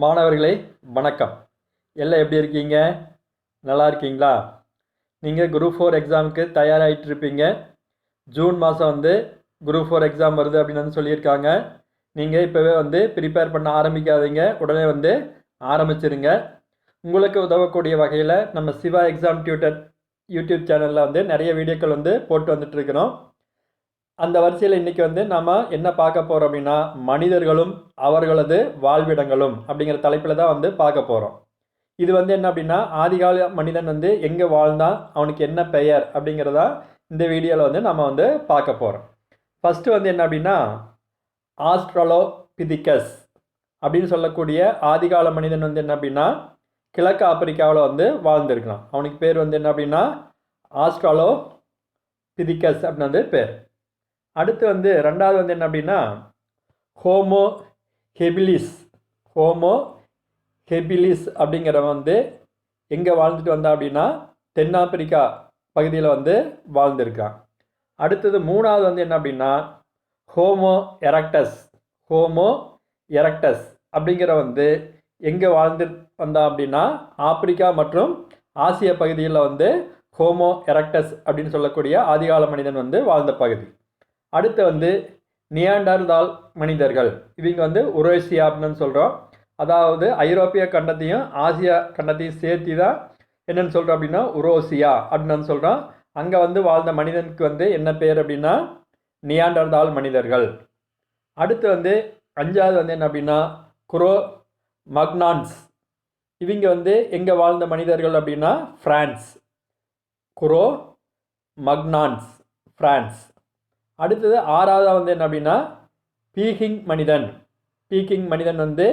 மாணவர்களே வணக்கம். எல்லாம் எப்படி இருக்கீங்க? நல்லா இருக்கீங்களா? நீங்கள் குரூப் ஃபோர் எக்ஸாமுக்கு தயாராகிட்டு இருப்பீங்க. ஜூன் மாதம் வந்து குரூப் ஃபோர் எக்ஸாம் வருது அப்படின்னு வந்து சொல்லியிருக்காங்க. நீங்கள் இப்போவே வந்து ப்ரிப்பேர் பண்ண ஆரம்பிக்காதீங்க. உடனே வந்து ஆரம்பிச்சிருங்க. உங்களுக்கு உதவக்கூடிய வகையில் நம்ம சிவா எக்ஸாம் டியூட்டர் யூடியூப் சேனலில் வந்து நிறைய வீடியோக்கள் வந்து போட்டு வந்துட்டுருக்கிறோம் அந்த வரிசையில் இன்றைக்கி வந்து நாம் என்ன பார்க்க போகிறோம் அப்படின்னா மனிதர்களும் அவர்களது வாழ்விடங்களும் அப்படிங்கிற தலைப்பில் தான் வந்து பார்க்க போகிறோம் இது வந்து என்ன அப்படின்னா ஆதிகால மனிதன் வந்து எங்கே வாழ்ந்தான் அவனுக்கு என்ன பெயர் அப்படிங்கிறதா இந்த வீடியோவில் வந்து நம்ம வந்து பார்க்க போகிறோம் ஃபஸ்ட்டு வந்து என்ன அப்படின்னா ஆஸ்ட்ரலோ பிதிக்கஸ் அப்படின்னு சொல்லக்கூடிய ஆதிகால மனிதன் வந்து என்ன அப்படின்னா கிழக்கு ஆப்பிரிக்காவில் வந்து வாழ்ந்துருக்கலாம். அவனுக்கு பேர் வந்து என்ன அப்படின்னா ஆஸ்ட்ராலோ பிதிக்கஸ் அப்படின்னு வந்து பேர். அடுத்து வந்து ரெண்டாவது வந்து என்ன அப்படின்னா ஹோமோ ஹெபிலிஸ். ஹோமோ ஹெபிலிஸ் அப்படிங்கிறவன் வந்து எங்கே வாழ்ந்துட்டு வந்தா அப்படின்னா தென்னாப்பிரிக்கா பகுதியில் வந்து வாழ்ந்துருக்கான். அடுத்தது மூணாவது வந்து என்ன அப்படின்னா ஹோமோ எரக்டஸ். ஹோமோ எரக்டஸ் அப்படிங்கிற வந்து எங்கே வாழ்ந்து வந்தான் அப்படின்னா ஆப்பிரிக்கா மற்றும் ஆசிய பகுதியில் வந்து ஹோமோ எரக்டஸ் அப்படின்னு சொல்லக்கூடிய ஆதிகால மனிதன் வந்து வாழ்ந்த பகுதி. அடுத்து வந்து நியாண்டர்தால் மனிதர்கள். இவங்க வந்து உரோசியா அப்படின்னு சொல்கிறோம் அதாவது ஐரோப்பிய கண்டத்தையும் ஆசியா கண்டத்தையும் சேர்த்து தான் என்னென்னு சொல்கிறோம் அப்படின்னா உரோசியா அப்படின்னு சொல்கிறோம் அங்கே வந்து வாழ்ந்த மனிதனுக்கு வந்து என்ன பேர் அப்படின்னா நியாண்டர்தால் மனிதர்கள். அடுத்து வந்து அஞ்சாவது வந்து என்ன அப்படின்னா குரோ மக்னான்ஸ். இவங்க வந்து எங்கே வாழ்ந்த மனிதர்கள் அப்படின்னா ஃப்ரான்ஸ். Grow மக்னான்ஸ் France. அடுத்தது ஆறாவதாக வந்து என்ன அப்படின்னா பீகிங் மனிதன். பீக்கிங் மனிதன் வந்து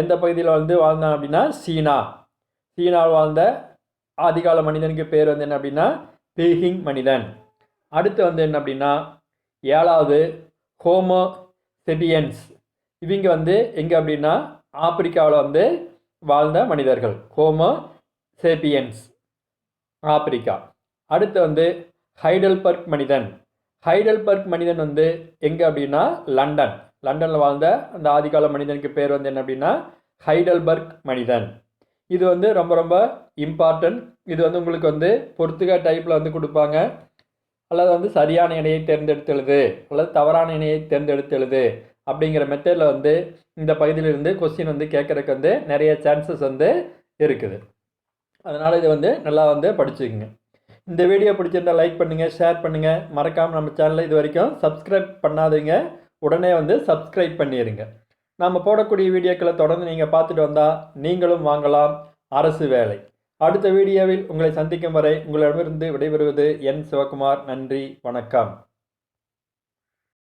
எந்த பகுதியில் வந்து வாழ்ந்தான் அப்படின்னா சீனா. சீனாவில் வாழ்ந்த ஆதிகால மனிதனுக்கு பேர் வந்து என்ன அப்படின்னா பீகிங் மனிதன். அடுத்து வந்து என்ன அப்படின்னா ஏழாவது ஹோமோ செபியன்ஸ். இவங்க வந்து எங்கே அப்படின்னா ஆப்பிரிக்காவில் வந்து வாழ்ந்த மனிதர்கள். Homo sapiens Africa. அடுத்து வந்து ஹைடல்பர்க் மனிதன். ஹைடல்பர்க் மனிதன் வந்து எங்கே அப்படின்னா லண்டன். லண்டனில் வாழ்ந்த அந்த ஆதிகால மனிதனுக்கு பேர் வந்து என்ன அப்படின்னா ஹைடல்பர்க் மனிதன். இது வந்து ரொம்ப ரொம்ப இம்பார்ட்டன்ட் இது வந்து உங்களுக்கு வந்து பொறுத்துக டைப்பில் வந்து கொடுப்பாங்க. அல்லது வந்து சரியான இணையை தேர்ந்தெடுத்தெழுது அல்லது தவறான இணையை தேர்ந்தெடுத்தெழுது அப்படிங்கிற மெத்தடில் வந்து இந்த பகுதியிலிருந்து கொஸ்டின் வந்து கேட்குறதுக்கு வந்து நிறைய சான்சஸ் வந்து இருக்குது. அதனால் இது வந்து நல்லா வந்து படிச்சுக்குங்க. இந்த வீடியோ பிடிச்சிருந்தால் லைக் பண்ணுங்கள் ஷேர் பண்ணுங்கள் மறக்காமல் நம்ம சேனலை இது வரைக்கும் சப்ஸ்கிரைப் பண்ணாதீங்க. உடனே வந்து சப்ஸ்கிரைப் பண்ணிடுங்க நம்ம போடக்கூடிய வீடியோக்களை தொடர்ந்து நீங்கள் பார்த்துட்டு வந்தால் நீங்களும் வாங்கலாம். அரசு வேலை. அடுத்த வீடியோவில் உங்களை சந்திக்கும் வரை உங்களிடமிருந்து விடைபெறுவது என் சிவகுமார். நன்றி வணக்கம்.